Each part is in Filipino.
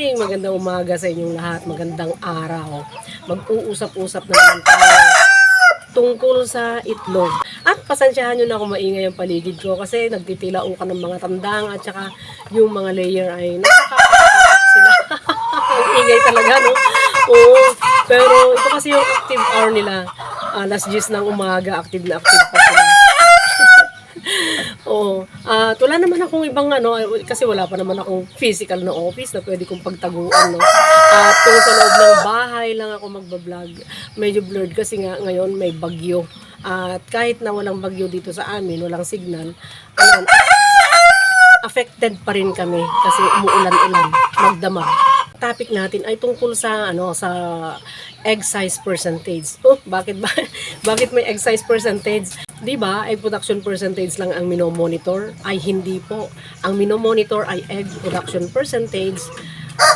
morning, magandang umaga sa inyong lahat, magandang araw. Mag-uusap-usap na naman tayo tungkol sa itlog. At pasensyahan nyo na kung maingay ang paligid ko kasi nagtitilao ka ng mga tandang at saka yung mga layer ay nakakakatakot sila. ang ingay talaga, no? Oo. Pero ito kasi yung active hour nila. Alas 10 ng umaga, active na active. Oo. At wala naman akong ibang ano, kasi wala pa naman akong physical na office na pwede kong pagtaguan, no? At kung sa loob ng bahay lang ako magbablog, medyo blurred kasi nga ngayon may bagyo. At kahit na walang bagyo dito sa amin, walang signal, ano, affected pa rin kami kasi umuulan-ulan, magdamag. Topic natin ay tungkol sa ano sa size percentage. Oh, bakit ba bakit may size percentage? 'Di ba? Egg production percentage lang ang minomonitor ay hindi po. Ang minomonitor ay egg production percentage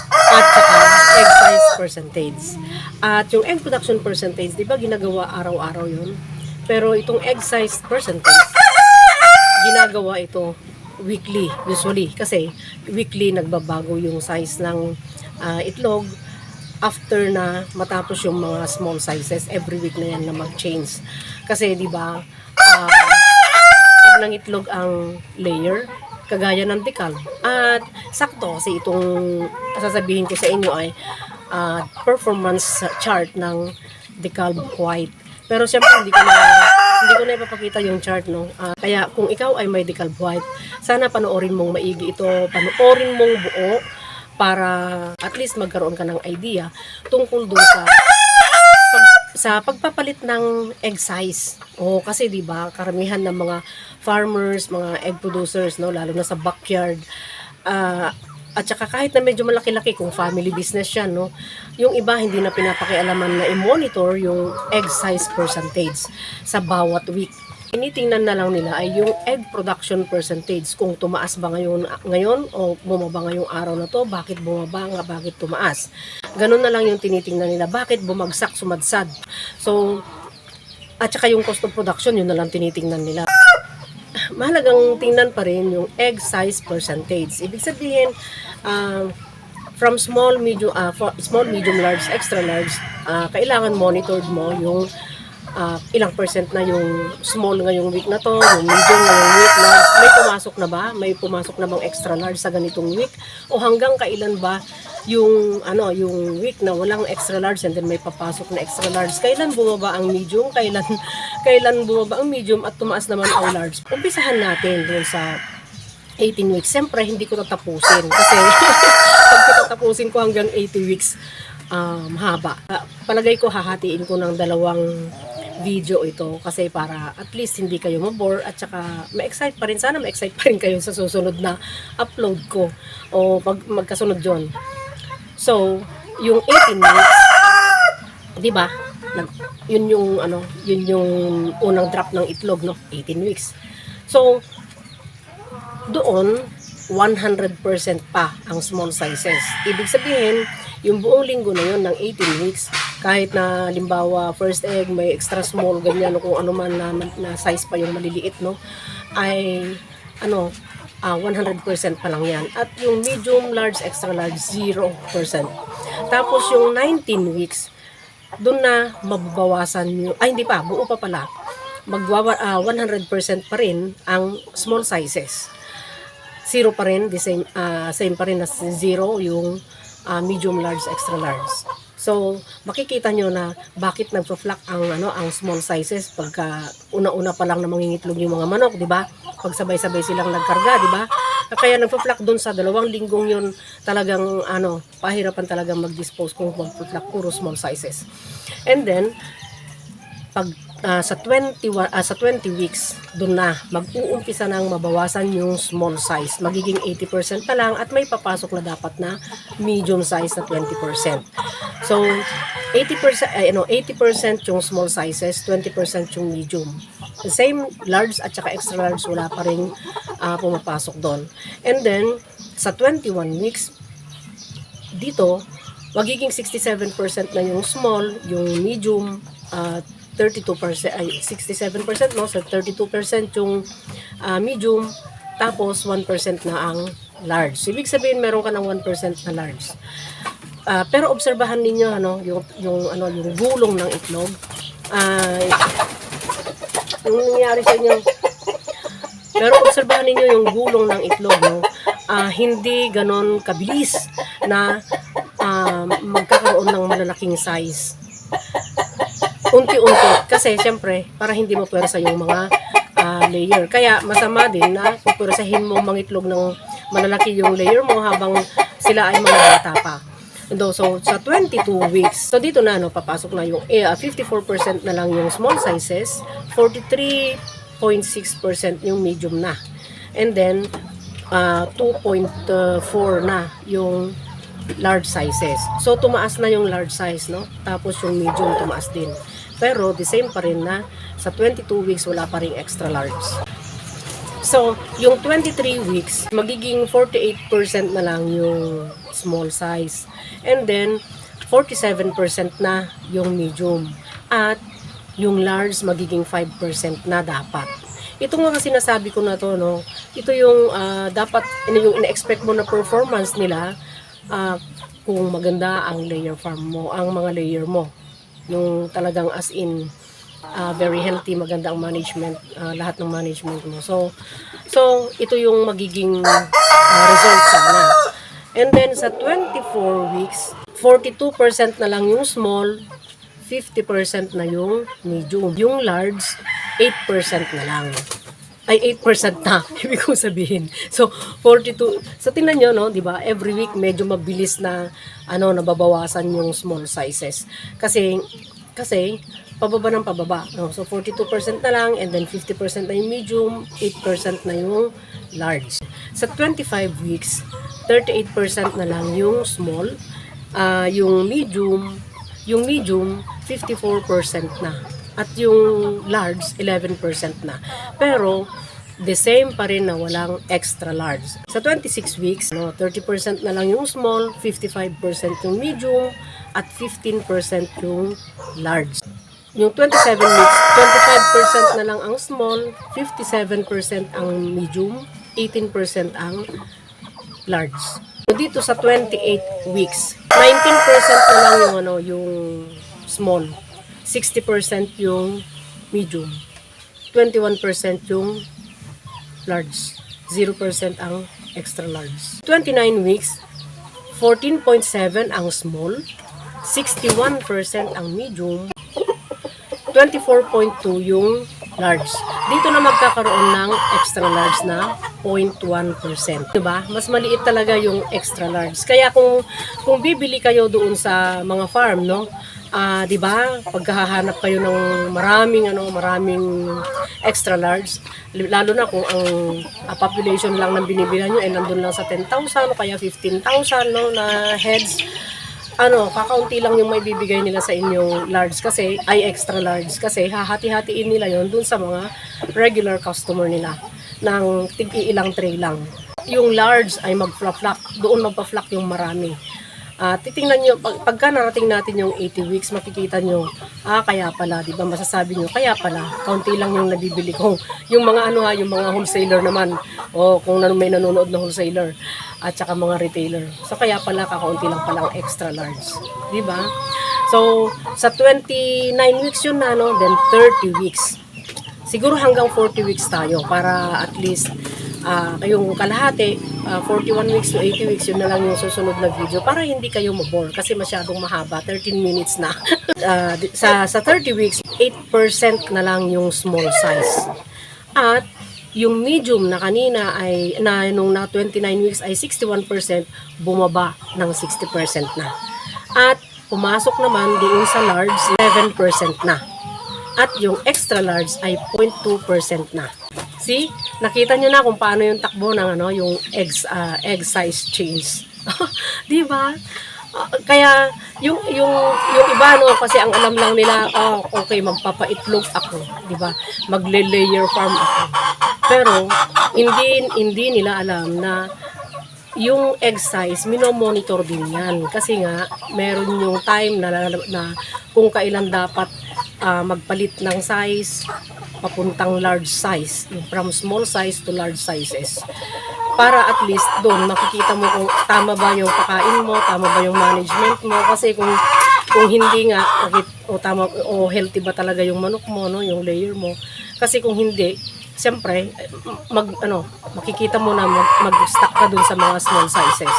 at saka egg size percentage. At yung egg production percentage, 'di ba ginagawa araw-araw 'yun? Pero itong egg size percentage ginagawa ito weekly usually kasi weekly nagbabago yung size ng ah, itlog after na matapos yung mga small sizes every week na yan na mag-change kasi di ba ah, pag ng itlog ang layer kagaya ng decal at sakto kasi itong sasabihin ko sa inyo ay ah, performance chart ng decal white pero syempre hindi ko na hindi ko na ipapakita yung chart no. Ah, kaya kung ikaw ay may decal white, sana panoorin mong maigi ito, panoorin mong buo para at least magkaroon ka ng idea tungkol dun sa sa pagpapalit ng egg size. O kasi 'di ba, karamihan ng mga farmers, mga egg producers no, lalo na sa backyard, ah, at saka kahit na medyo malaki-laki kung family business yan, no, yung iba hindi na pinapakialaman na i-monitor yung egg size percentage sa bawat week. Tinitingnan na lang nila ay yung egg production percentage kung tumaas ba ngayon, ngayon o bumaba ngayong araw na to, bakit bumaba nga, bakit tumaas. Ganun na lang yung tinitingnan nila, bakit bumagsak, sumadsad. So, at saka yung cost of production, yun na lang tinitingnan nila mahalagang tingnan pa rin yung egg size percentage. Ibig sabihin, um, from small, medium, uh, small, medium, large, extra large, uh, kailangan monitored mo yung uh, ilang percent na yung small ngayong week na to, yung medium ngayong week na? May pumasok na ba? May pumasok na bang extra large sa ganitong week? O hanggang kailan ba yung ano yung week na walang extra large and then may papasok na extra large? Kailan bumaba ang medium? Kailan kailan bumaba ang medium at tumaas naman ang large? Umpisahan natin doon sa 18 weeks. Siyempre hindi ko tatapusin kasi pag tatapusin ko hanggang 80 weeks um, haba. Ah, palagay ko hahatiin ko ng dalawang video ito kasi para at least hindi kayo mabore at saka ma-excite pa rin sana ma-excite pa rin kayo sa susunod na upload ko o pag magkasunod yon So, yung 18 weeks, 'di ba? Yun yung ano, yun yung unang drop ng itlog, no? 18 weeks. So, doon 100% pa ang small sizes. Ibig sabihin, yung buong linggo na yun ng 18 weeks, kahit na limbawa first egg may extra small ganyan o kung ano man na, na size pa yung maliliit no ay ano ah 100% pa lang yan. At yung medium, large, extra large, 0%. Tapos yung 19 weeks, doon na mababawasan yung, ay hindi pa, buo pa pala. Magwawa, ah, 100% pa rin ang small sizes. Zero pa rin, the same, ah, same pa rin as zero yung ah, medium, large, extra large. So, makikita nyo na bakit nagpa-flock ang ano ang small sizes pagka una-una pa lang na mangingitlog yung mga manok, di ba? Pag sabay-sabay silang nagkarga, di ba? Kaya nagpa-flock doon sa dalawang linggong yun talagang ano, pahirapan talagang mag-dispose kung magpa-flock puro small sizes. And then pag ah, sa 20 wa- ah, sa 20 weeks doon na mag-uumpisa nang mabawasan yung small size. Magiging 80% na lang at may papasok na dapat na medium size na 20%. So 80% ay ano 80% yung small sizes, 20% yung medium. The same large at saka extra large wala pa rin ah, pumapasok doon. And then sa 21 weeks dito, magiging 67% na yung small, yung medium, uh, 32%, ay 67% no, so 32% yung ah, medium, tapos 1% na ang large. Ibig sabihin meron ka ng 1% na large. Ah, pero obserbahan ninyo ano, yung yung ano, yung gulong ng itlog. Ay yung nangyari sa inyo. Pero obserbahan ninyo yung gulong ng itlog, no? Ah, hindi ganon kabilis na ah, magkakaroon ng malalaking size. Unti-unti. Kasi, syempre, para hindi mo pwersa yung mga ah, layer. Kaya, masama din na pupwersahin mo mangitlog ng malalaki yung layer mo habang sila ay mga bata pa. Do, so, sa 22 weeks, so dito na, no, papasok na yung eh, ah, 54% na lang yung small sizes, 43.6% yung medium na. And then, ah, 2.4 na yung large sizes. So, tumaas na yung large size, no? Tapos yung medium tumaas din. Pero, the same pa rin na sa 22 weeks, wala pa rin extra large. So, yung 23 weeks, magiging 48% na lang yung small size. And then, 47% na yung medium. At yung large, magiging 5% na dapat. Ito nga kasi sinasabi ko na to, no? Ito yung ah, dapat, ano yung ina-expect mo na performance nila ah, kung maganda ang layer farm mo, ang mga layer mo. Yung talagang as in, ah, very healthy, maganda ang management, ah, lahat ng management mo. So, so ito yung magiging ah, result sana. And then sa 24 weeks, 42% na lang yung small, 50% na yung medium. Yung large, 8% na lang. Ay, 8% na, ibig kong sabihin. So, 42. So, tingnan nyo, no, di ba? Every week, medyo mabilis na, ano, nababawasan yung small sizes. Kasi, kasi, pababa ng pababa. No? So, 42% na lang, and then 50% na yung medium, 8% na yung large. Sa 25 weeks, 38% na lang yung small, ah yung medium, yung medium, 54% na. At yung large, 11% na. Pero, the same pa rin na walang extra large. Sa 26 weeks, no, 30% na lang yung small, 55% yung medium, at 15% yung large. Yung 27 weeks, 25% na lang ang small, 57% ang medium, 18% ang large. Dito sa 28 weeks, 19% na lang yung ano, yung small, 60% yung medium, 21% yung large, 0% ang extra large. 29 weeks, 14.7 ang small, 61% ang medium, 24.2 yung large. Dito na magkakaroon ng extra large na 0.1%. Diba? Mas maliit talaga yung extra large. Kaya kung kung bibili kayo doon sa mga farm, no? Ah, 'di ba? Pagkahahanap kayo ng maraming ano, maraming extra large, lalo na kung ang ah, population lang ng binibilan nyo ay nandun lang sa 10,000 o kaya 15,000 no na heads ano, kakaunti lang yung may bibigay nila sa inyong large kasi, ay extra large kasi hahati-hatiin nila yon dun sa mga regular customer nila ng tig-iilang tray lang. Yung large ay mag-flap-flap, doon magpa-flap yung marami. Ah, titingnan nyo, pag, pagka narating natin yung 80 weeks, makikita nyo, ah, kaya pala, di ba, masasabi nyo, kaya pala, kaunti lang yung nabibili ko. Yung mga ano ha, yung mga wholesaler naman, o kung may nanonood na wholesaler, at saka mga retailer. So, kaya pala, kakaunti lang pala extra large. Di ba? So, sa 29 weeks yun na, no, then 30 weeks. Siguro hanggang 40 weeks tayo para at least ah yung kalahati, ah, 41 weeks to 80 weeks, yun na lang yung susunod na video para hindi kayo mabore kasi masyadong mahaba, 13 minutes na. Di- sa, sa 30 weeks, 8% na lang yung small size. At yung medium na kanina ay na nung na 29 weeks ay 61% bumaba ng 60% na. At pumasok naman doon sa large 11% na. At yung extra large ay 0.2% na. See? Nakita nyo na kung paano yung takbo ng ano, yung eggs, ah, egg size change. 'Di ba? Ah, kaya yung yung yung iba no kasi ang alam lang nila oh, okay magpapaitlog ako, 'di ba? Magle-layer farm ako. Pero hindi hindi nila alam na yung egg size, minomonitor din yan. Kasi nga, meron yung time na, na, kung kailan dapat ah, magpalit ng size, papuntang large size. From small size to large sizes. para at least doon makikita mo kung tama ba yung pakain mo, tama ba yung management mo kasi kung kung hindi nga o tama o healthy ba talaga yung manok mo no, yung layer mo. Kasi kung hindi, siyempre mag ano, makikita mo na mag, mag-stock ka dun sa mga small sizes.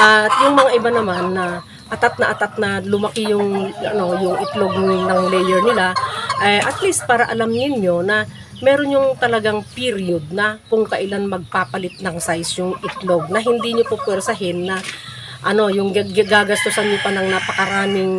At yung mga iba naman na atat na atat na lumaki yung ano yung itlog ng layer nila eh, at least para alam niyo na meron yung talagang period na kung kailan magpapalit ng size yung itlog na hindi niyo po pwersahin na ano yung gag- gagastusan niyo pa ng napakaraming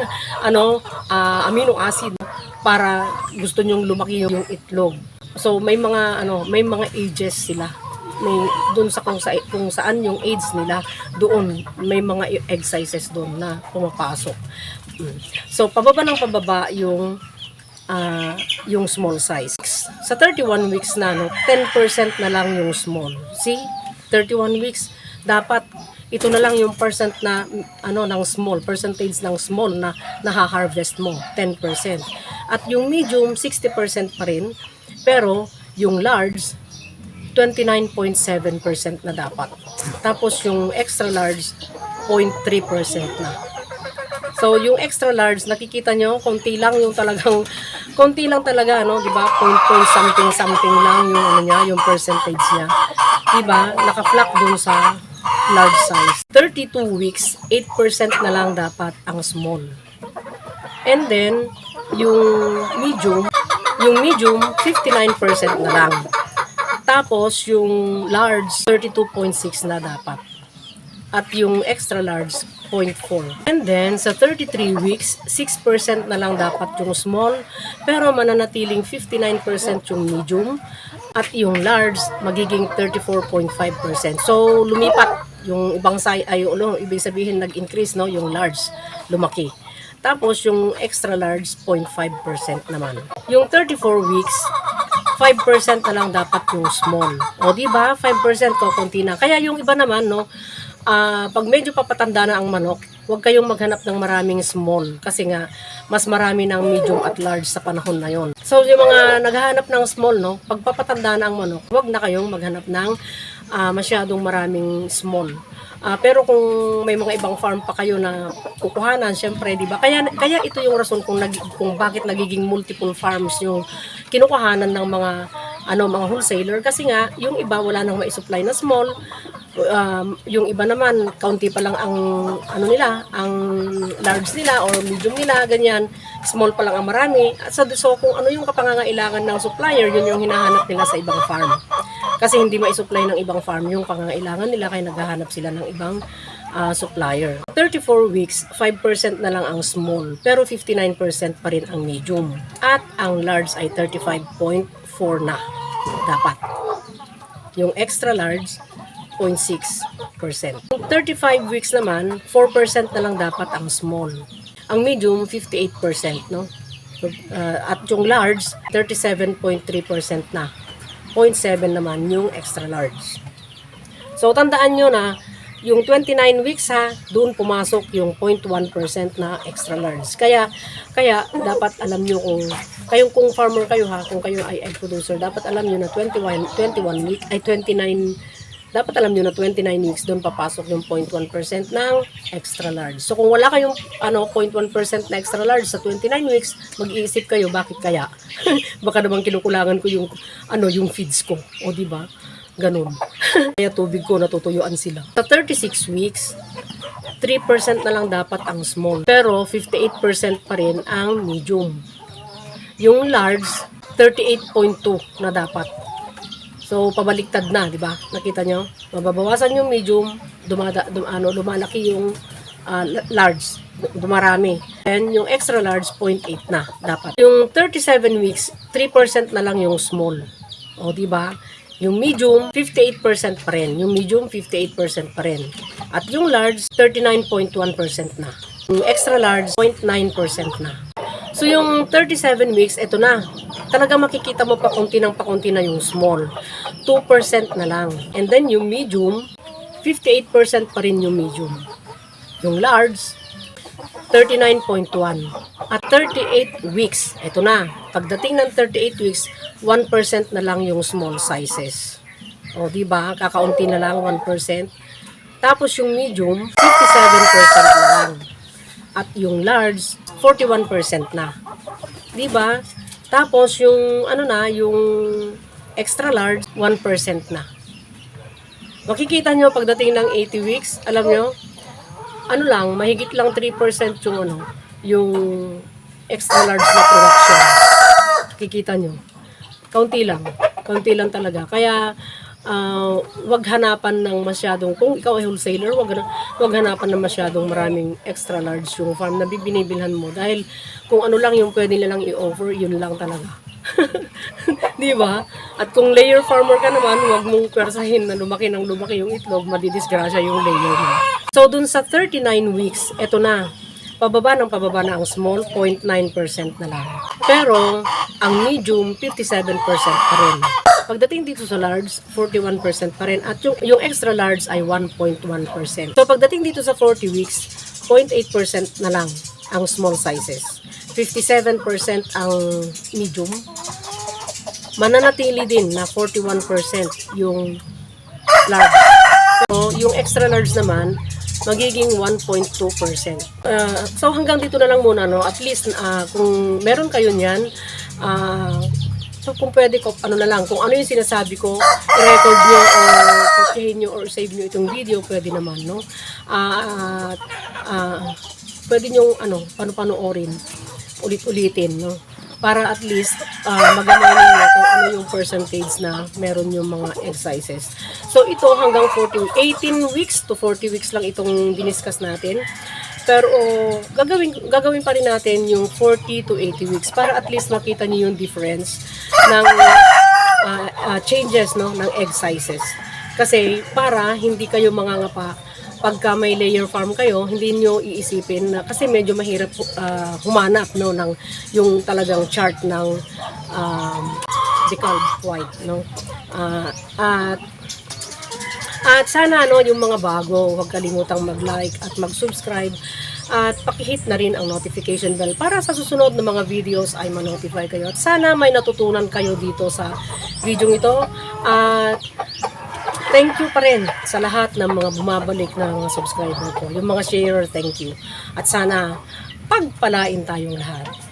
ano ah, amino acid para gusto niyo lumaki yung itlog. So may mga ano may mga ages sila may doon sa kung, sa kung saan yung age nila doon may mga sizes doon na pumapasok. Mm. So pababa ng pababa yung ah, yung small size. Sa 31 weeks na no, 10% na lang yung small. See? 31 weeks dapat ito na lang yung percent na ano ng small, percentage ng small na naha-harvest mo, 10%. At yung medium 60% pa rin, pero yung large 29.7% na dapat. Tapos yung extra large 0.3% na. So, yung extra large, nakikita nyo, konti lang yung talagang, konti lang talaga, no, di? Point, point something, something lang yung, ano niya, yung percentage niya. Di ba? Naka-flock dun sa large size. 32 weeks, 8% na lang dapat ang small. And then, yung medium, yung medium, 59% na lang. Tapos, yung large, 32.6 na dapat. At yung extra large, 0.4. And then, sa 33 weeks, 6% na lang dapat yung small, pero mananatiling 59% yung medium, at yung large, magiging 34.5%. So, lumipat yung ibang size, ay, ano, ibig sabihin, nag-increase, no, yung large, lumaki. Tapos, yung extra large, 0.5% naman. Yung 34 weeks, 5% na lang dapat yung small. O, di ba? 5% ko, konti na. Kaya yung iba naman, no, ah, pag medyo papatanda na ang manok, huwag kayong maghanap ng maraming small. Kasi nga, mas marami ng medium at large sa panahon na yon. So, yung mga naghahanap ng small, no, pag papatanda na ang manok, huwag na kayong maghanap ng ah, masyadong maraming small. Ah, pero kung may mga ibang farm pa kayo na kukuhanan, syempre, 'di ba? Kaya kaya ito yung rason kung nag, kung bakit nagiging multiple farms yung kinukuhanan ng mga ano mga wholesaler. Kasi nga yung iba wala nang mai-supply na small. Um, yung iba naman kaunti pa lang ang ano nila ang large nila or medium nila ganyan. Small pa lang ang marami. So, so kung ano yung kapangangailangan ng supplier yun yung hinahanap nila sa ibang farm. Kasi hindi mai-supply ng ibang farm yung pangangailangan nila kaya naghahanap sila ng ibang ah, supplier. 34 weeks, 5% na lang ang small, pero 59% pa rin ang medium. At ang large ay 35.4 na dapat. Yung extra large, 0.6%. Yung 35 weeks naman, 4% na lang dapat ang small. Ang medium, 58%, no? Ah, at yung large, 37.3% na. 0.7 naman yung extra large. So, tandaan nyo na, yung 29 weeks ha, doon pumasok yung 0.1% na extra large. Kaya, kaya dapat alam nyo kung, kayong kung farmer kayo ha, kung kayo ay egg producer, dapat alam nyo na 21, 21 week, ay 29, dapat alam nyo na 29 weeks doon papasok yung 0.1% ng extra large. So, kung wala kayong ano, 0.1% na extra large sa 29 weeks, mag-iisip kayo, bakit kaya? Baka naman kinukulangan ko yung, ano, yung feeds ko. O, di ba? Ganun. Kaya tubig ko natutuyuan sila. Sa 36 weeks, 3% na lang dapat ang small. Pero 58% pa rin ang medium. Yung large, 38.2 na dapat. So, pabaliktad na, di ba? Nakita nyo? Mababawasan yung medium, dumada, dum, ano, lumalaki yung la- large, dumarami. And yung extra large, 0.8 na dapat. Yung 37 weeks, 3% na lang yung small. O, di ba? Yung medium, 58% pa rin. Yung medium, 58% pa rin. At yung large, 39.1% na. Yung extra large, 0.9% na. So yung 37 weeks, ito na. Talaga makikita mo pa konti ng pakunti na yung small. 2% na lang. And then yung medium, 58% pa rin yung medium. Yung large, 39.1. At 38 weeks, ito na. Pagdating ng 38 weeks, 1% na lang yung small sizes. O, di ba? Kakaunti na lang, 1%. Tapos yung medium, 57% na lang. At yung large, 41% na. Di ba? Tapos yung ano na, yung extra large, 1% na. Makikita nyo pagdating ng 80 weeks, alam nyo, ano lang, mahigit lang 3% yung ano, yung extra large na production. Kikita nyo. Kaunti lang. Kaunti lang talaga. Kaya, ah, wag hanapan ng masyadong, kung ikaw ay wholesaler, wag, wag hanapan ng masyadong maraming extra large yung farm na bibinibilhan mo. Dahil kung ano lang yung pwede nilang i-offer, yun lang talaga. Di ba? At kung layer farmer ka naman, huwag mong pwersahin na lumaki ng lumaki yung itlog, madidisgrasya yung layer mo. So, dun sa 39 weeks, eto na. Pababa ng pababa na ang small, 0.9% na lang. Pero, ang medium, 57% pa rin. Pagdating dito sa large, 41% pa rin. At yung, yung extra large ay 1.1%. So, pagdating dito sa 40 weeks, 0.8% na lang ang small sizes. 57% ang medium. Mananatili din na 41% yung large. So, yung extra large naman, magiging 1.2%. Uh, so hanggang dito na lang muna, no? At least ah, kung meron kayo niyan, ah, so kung pwede ko, ano na lang, kung ano yung sinasabi ko, i-record nyo or kopyahin nyo or save nyo itong video, pwede naman, no? Ah, at, ah, pwede nyo, ano, pano-panoorin, ulit-ulitin, no? Para at least uh, magamay ninyo kung ano yung percentage na meron yung mga exercises. So ito hanggang 40, 18 weeks to 40 weeks lang itong diniscuss natin. Pero oh, gagawin gagawin pa rin natin yung 40 to 80 weeks para at least makita niyo yung difference ng ah, ah, changes no ng egg sizes. Kasi para hindi kayo mangangapa pagka may layer farm kayo, hindi nyo iisipin na kasi medyo mahirap ah, humanap no ng yung talagang chart ng um, decal white no. Ah, at at sana no yung mga bago, huwag kalimutang mag-like at mag-subscribe at pakihit na rin ang notification bell para sa susunod na mga videos ay ma-notify kayo. At sana may natutunan kayo dito sa video ito. At thank you pa rin sa lahat ng mga bumabalik na mga subscriber ko. Yung mga share, thank you. At sana pagpalain tayong lahat.